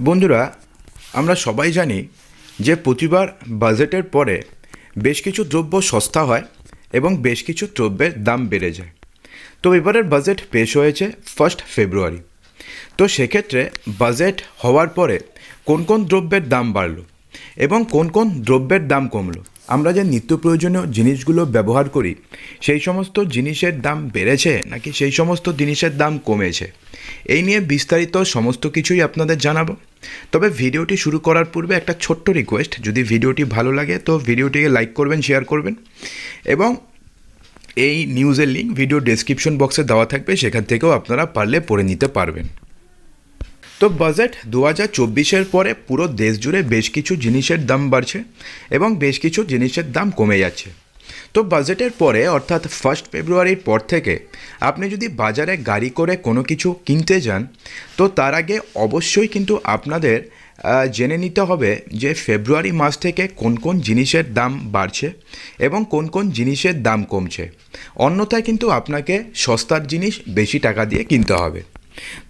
বন্ধুরা, আমরা সবাই জানি যে প্রতিবার বাজেটের পরে বেশ কিছু দ্রব্য সস্তা হয় এবং বেশ কিছু দ্রব্যের দাম বেড়ে যায়। তো এবারের বাজেট পেশ হয়েছে ফার্স্ট ফেব্রুয়ারি। তো সেক্ষেত্রে বাজেট হওয়ার পরে কোন কোন দ্রব্যের দাম বাড়লো এবং কোন কোন দ্রব্যের দাম কমলো, আমরা যে নিত্য প্রয়োজনীয় জিনিসগুলো ব্যবহার করি, সেই সমস্ত জিনিসের দাম বেড়েছে নাকি সেই সমস্ত জিনিসের দাম কমেছে? এই নিয়ে বিস্তারিত সমস্ত কিছুই আপনাদের জানাব। তবে ভিডিওটি শুরু করার পূর্বে একটা ছোট্ট রিকোয়েস্ট যদি ভিডিওটি ভালো লাগে তো ভিডিওটিকে লাইক করবেন শেয়ার করবেন এবং এই নিউজের লিঙ্ক ভিডিও ডেসক্রিপশন বক্সে দেওয়া থাকবে, সেখান থেকেও আপনারা পারলে পড়ে নিতে পারবেন। তো বাজেট দু হাজার চব্বিশের পরে পুরো দেশ জুড়ে বেশ কিছু জিনিসের দাম বাড়ছে এবং বেশ কিছু জিনিসের দাম কমে যাচ্ছে। তো বাজেটের পরে, অর্থাৎ ফার্স্ট ফেব্রুয়ারির পর থেকে, আপনি যদি বাজারে গাড়ি করে কোনো কিছু কিনতে যান, তো তার আগে অবশ্যই কিন্তু আপনাদের জেনে নিতে হবে যে ফেব্রুয়ারি মাস থেকে কোন কোন জিনিসের দাম বাড়ছে এবং কোন কোন জিনিসের দাম কমছে। অন্যথায় কিন্তু আপনাকে সস্তার জিনিস বেশি টাকা দিয়ে কিনতে হবে।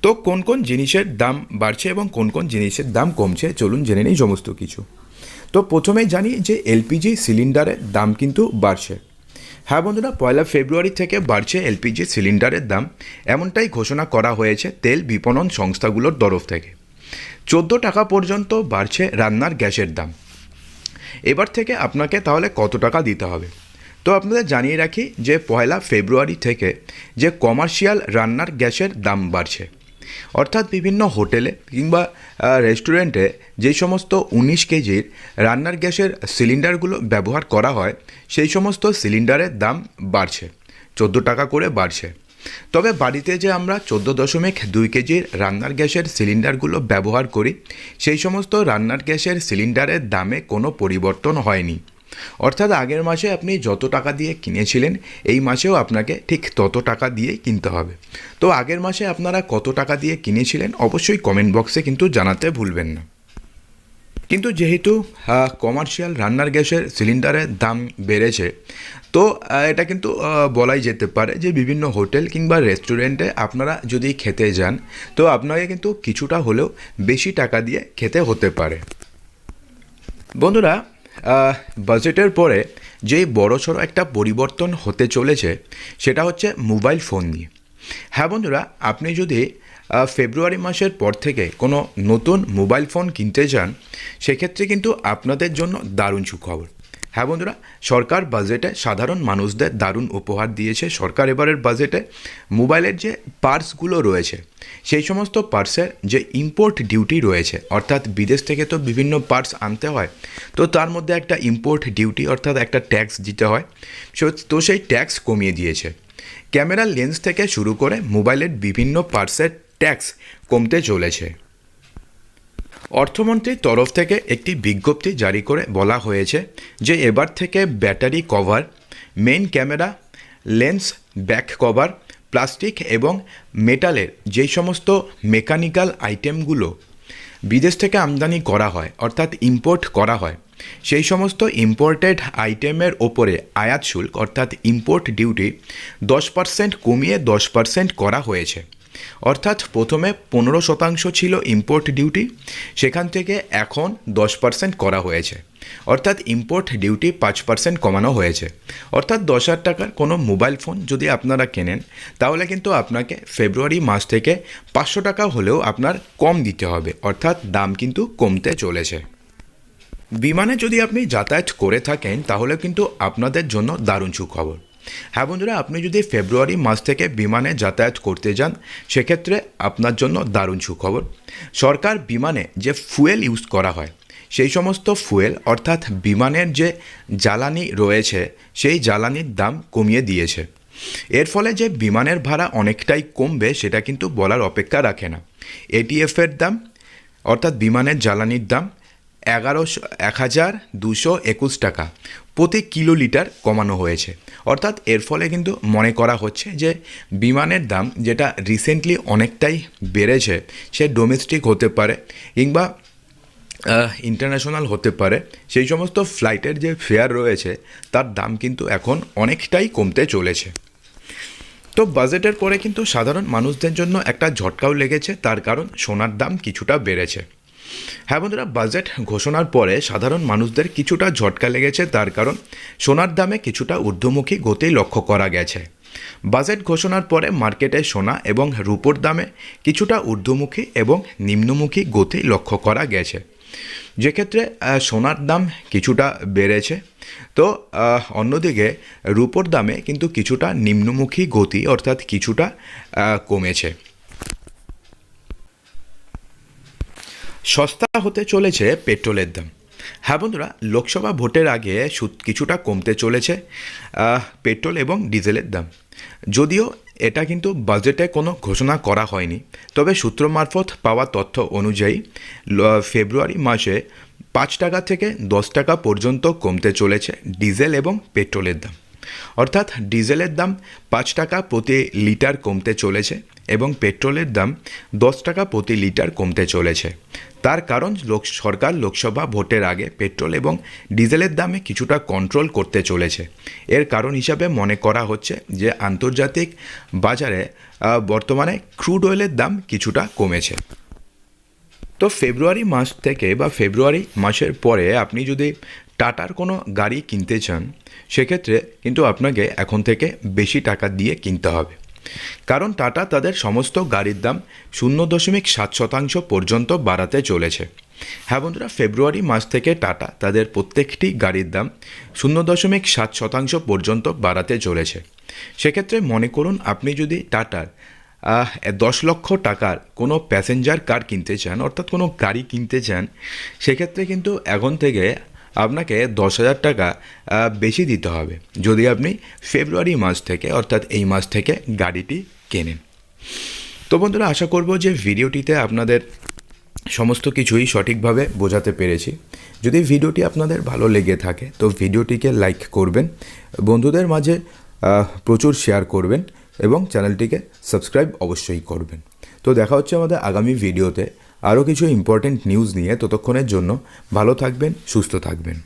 তো কোন কোন জিনিসের দাম বাড়ছে এবং কোন কোন জিনিসের দাম কমছে, চলুন জেনে নিই সমস্ত কিছু। তো প্রথমে জানি যে এলপিজি সিলিন্ডারের দাম কিন্তু বাড়ছে। হ্যাঁ বন্ধুরা, পয়লা ফেব্রুয়ারি থেকে বাড়ছে এলপিজি সিলিন্ডারের দাম। এমনটাই ঘোষণা করা হয়েছে তেল বিপণন সংস্থাগুলোর তরফ থেকে। চোদ্দ টাকা পর্যন্ত বাড়ছে রান্নার গ্যাসের দাম। এবার থেকে আপনাকে তাহলে কত টাকা দিতে হবে? তো আপনাদের জানিয়ে রাখি যে পয়লা ফেব্রুয়ারি থেকে যে কমার্শিয়াল রান্নার গ্যাসের দাম বাড়ছে। অর্থাৎ বিভিন্ন হোটেলে কিংবা রেস্টুরেন্টে যে সমস্ত উনিশ কেজির রান্নার গ্যাসের সিলিন্ডারগুলো ব্যবহার করা হয়, সেই সমস্ত সিলিন্ডারের দাম বাড়ছে, চোদ্দ টাকা করে বাড়ছে। তবে বাড়িতে যে আমরা চোদ্দ দশমিক দুই কেজির রান্নার গ্যাসের সিলিন্ডারগুলো ব্যবহার করি, সেই সমস্ত রান্নার গ্যাসের সিলিন্ডারের দামে কোনো পরিবর্তন হয়নি। অর্থাৎ আগের মাসে আপনি যত টাকা দিয়ে কিনেছিলেন, এই মাসেও আপনাকে ঠিক তত টাকা দিয়েই কিনতে হবে। তো আগের মাসে আপনারা কত টাকা দিয়ে কিনেছিলেন, অবশ্যই কমেন্ট বক্সে কিন্তু জানাতে ভুলবেন না। কিন্তু যেহেতু কমার্শিয়াল রান্নার গ্যাসের সিলিন্ডারের দাম বেড়েছে, তো এটা কিন্তু বলাই যেতে পারে যে বিভিন্ন হোটেল কিংবা রেস্টুরেন্টে আপনারা যদি খেতে যান, তো আপনাকে কিন্তু কিছুটা হলেও বেশি টাকা দিয়ে খেতে হতে পারে। বন্ধুরা বাজেটের পরে যেই বড়সড় একটা পরিবর্তন হতে চলেছে, সেটা হচ্ছে মোবাইল ফোন নিয়ে। হ্যাঁ বন্ধুরা, আপনি যদি ফেব্রুয়ারি মাসের পর থেকে কোনো নতুন মোবাইল ফোন কিনতে চান, সেক্ষেত্রে কিন্তু আপনাদের জন্য দারুণ সুখবর। হ্যাঁ বন্ধুরা, সরকার বাজেটে সাধারণ মানুষদের দারুণ উপহার দিয়েছে। সরকার এবারের বাজেটে মোবাইলের যে পার্সগুলো রয়েছে, সেই সমস্ত পার্সের যে ইম্পোর্ট ডিউটি রয়েছে, অর্থাৎ বিদেশ থেকে তো বিভিন্ন পার্টস আনতে হয়, তো তার মধ্যে একটা ইম্পোর্ট ডিউটি অর্থাৎ একটা ট্যাক্স দিতে হয়। তো সেই ট্যাক্স কমিয়ে দিয়েছে। ক্যামেরার লেন্স থেকে শুরু করে মোবাইলের বিভিন্ন পার্টসের ট্যাক্স কমতে চলেছে। অর্থমন্ত্রীর তরফ থেকে একটি বিজ্ঞপ্তি জারি করে বলা হয়েছে যে এবার থেকে battery cover, main camera, lens back cover, plastic এবং মেটালের যেই সমস্ত মেকানিক্যাল আইটেমগুলো বিদেশ থেকে আমদানি করা হয়, অর্থাৎ ইম্পোর্ট করা হয়, সেই সমস্ত ইম্পোর্টেড আইটেমের ওপরে আয়াত শুল্ক, অর্থাৎ ইম্পোর্ট ডিউটি দশ পার্সেন্ট কমিয়ে দশ পার্সেন্ট করা হয়েছে। অর্থাৎ প্রথমে পনেরো শতাংশ ছিল ইম্পোর্ট ডিউটি সেখান থেকে এখন দশ পার্সেন্ট করা হয়েছে। অর্থাৎ ইম্পোর্ট ডিউটি পাঁচ পার্সেন্ট কমানো হয়েছে। অর্থাৎ দশ হাজার টাকার কোনো মোবাইল ফোন যদি আপনারা কেনেন, তাহলে কিন্তু আপনাকে ফেব্রুয়ারি মাস থেকে পাঁচশো টাকা হলেও আপনার কম দিতে হবে। অর্থাৎ দাম কিন্তু কমতে চলেছে। বিমানে যদি আপনি যাতায়াত করে থাকেন, তাহলে কিন্তু আপনাদের জন্য দারুণ সুখবর। হ্যাঁ বন্ধুরা, আপনি যদি ফেব্রুয়ারি মাস থেকে বিমানে যাতায়াত করতে যান, সেক্ষেত্রে আপনার জন্য দারুণ সুখবর। সরকার বিমানে যে ফুয়েল ইউজ করা হয়, সেই সমস্ত ফুয়েল অর্থাৎ বিমানের যে জ্বালানি রয়েছে, সেই জ্বালানির দাম কমিয়ে দিয়েছে। এর ফলে যে বিমানের ভাড়া অনেকটাই কমবে, সেটা কিন্তু বলার অপেক্ষা রাখে না। এটিএফের দাম, অর্থাৎ বিমানের জ্বালানির দাম এগারোশো এক হাজার দুশো একুশ টাকা প্রতি কিলো লিটার কমানো হয়েছে। অর্থাৎ এর ফলে কিন্তু মনে করা হচ্ছে যে বিমানের দাম যেটা রিসেন্টলি অনেকটাই বেড়েছে, সে ডোমেস্টিক হতে পারে কিংবা ইন্টারন্যাশনাল হতে পারে। সেই সমস্ত ফ্লাইটের যে ফেয়ার রয়েছে, তার দাম কিন্তু এখন অনেকটাই কমতে চলেছে। তো বাজেটের পরে কিন্তু সাধারণ মানুষদের জন্য একটা ঝটকাও লেগেছে, তার কারণ সোনার দাম কিছুটা বেড়েছে। হ্যাঁ বন্ধুরা, বাজেট ঘোষণার পরে সাধারণ মানুষদের কিছুটা ঝটকা লেগেছে, তার কারণ সোনার দামে কিছুটা ঊর্ধ্বমুখী গতি লক্ষ্য করা গেছে। বাজেট ঘোষণার পরে মার্কেটে সোনা এবং রূপোর দামে কিছুটা ঊর্ধ্বমুখী এবং নিম্নমুখী গতি লক্ষ্য করা গেছে। যেক্ষেত্রে সোনার দাম কিছুটা বেড়েছে, তো অন্যদিকে রূপোর দামে কিন্তু কিছুটা নিম্নমুখী গতি অর্থাৎ কিছুটা কমেছে। সস্তা হতে চলেছে পেট্রোলের দাম। হ্যাঁ বন্ধুরা, লোকসভা ভোটের আগে কিছুটা কমতে চলেছে পেট্রোল এবং ডিজেলের দাম। যদিও এটা কিন্তু বাজেটে কোনো ঘোষণা করা হয়নি, তবে সূত্র মারফত পাওয়া তথ্য অনুযায়ী ফেব্রুয়ারি মাসে পাঁচ টাকা থেকে দশ টাকা পর্যন্ত কমতে চলেছে ডিজেল এবং পেট্রোলের দাম। অর্থাৎ ডিজেলের দাম পাঁচ টাকা প্রতি লিটার কমতে চলেছে এবং পেট্রোলের দাম দশ টাকা প্রতি লিটার কমতে চলেছে। তার কারণ লোক সরকার লোকসভা ভোটের আগে পেট্রোল এবং ডিজেলের দামে কিছুটা কন্ট্রোল করতে চলেছে। এর কারণ হিসাবে মনে করা হচ্ছে যে আন্তর্জাতিক বাজারে বর্তমানে ক্রুড অয়েলের দাম কিছুটা কমেছে। তো ফেব্রুয়ারি মাস থেকে বা ফেব্রুয়ারি মাসের পরে আপনি যদি টাটার কোনো গাড়ি কিনতে চান, সেক্ষেত্রে কিন্তু আপনাকে এখন থেকে বেশি টাকা দিয়ে কিনতে হবে। কারণ টাটা তাদের সমস্ত গাড়ির দাম শূন্য দশমিক সাত শতাংশ পর্যন্ত বাড়াতে চলেছে। হ্যাঁ বন্ধুরা, ফেব্রুয়ারি মাস থেকে টাটা তাদের প্রত্যেকটি গাড়ির দাম শূন্য দশমিক সাত শতাংশ পর্যন্ত বাড়াতে চলেছে। সেক্ষেত্রে মনে করুন, আপনি যদি টাটার দশ লক্ষ টাকার কোনো প্যাসেঞ্জার কার কিনতে চান, অর্থাৎ কোনো গাড়ি কিনতে চান, সেক্ষেত্রে কিন্তু এখন থেকে আপনাকে দশ হাজার টাকা বেশি দিতে হবে। যদি আপনি ফেব্রুয়ারি মাস থেকে, অর্থাৎ এই মাস থেকে গাড়িটি কেনেন। তো বন্ধুরা, আশা করব যে ভিডিওটিতে আপনাদের সমস্ত কিছুই সঠিকভাবে বোঝাতে পেরেছি। যদি ভিডিওটি আপনাদের ভালো লেগে থাকে, তো ভিডিওটিকে লাইক করবেন, বন্ধুদের মাঝে প্রচুর শেয়ার করবেন এবং চ্যানেলটিকে সাবস্ক্রাইব অবশ্যই করবেন। তো দেখা হচ্ছে আমাদের আগামী ভিডিওতে। আরও কিছু ইম্পর্ট্যান্ট নিউজ নিয়ে ততক্ষণের জন্য ভালো থাকবেন সুস্থ থাকবেন।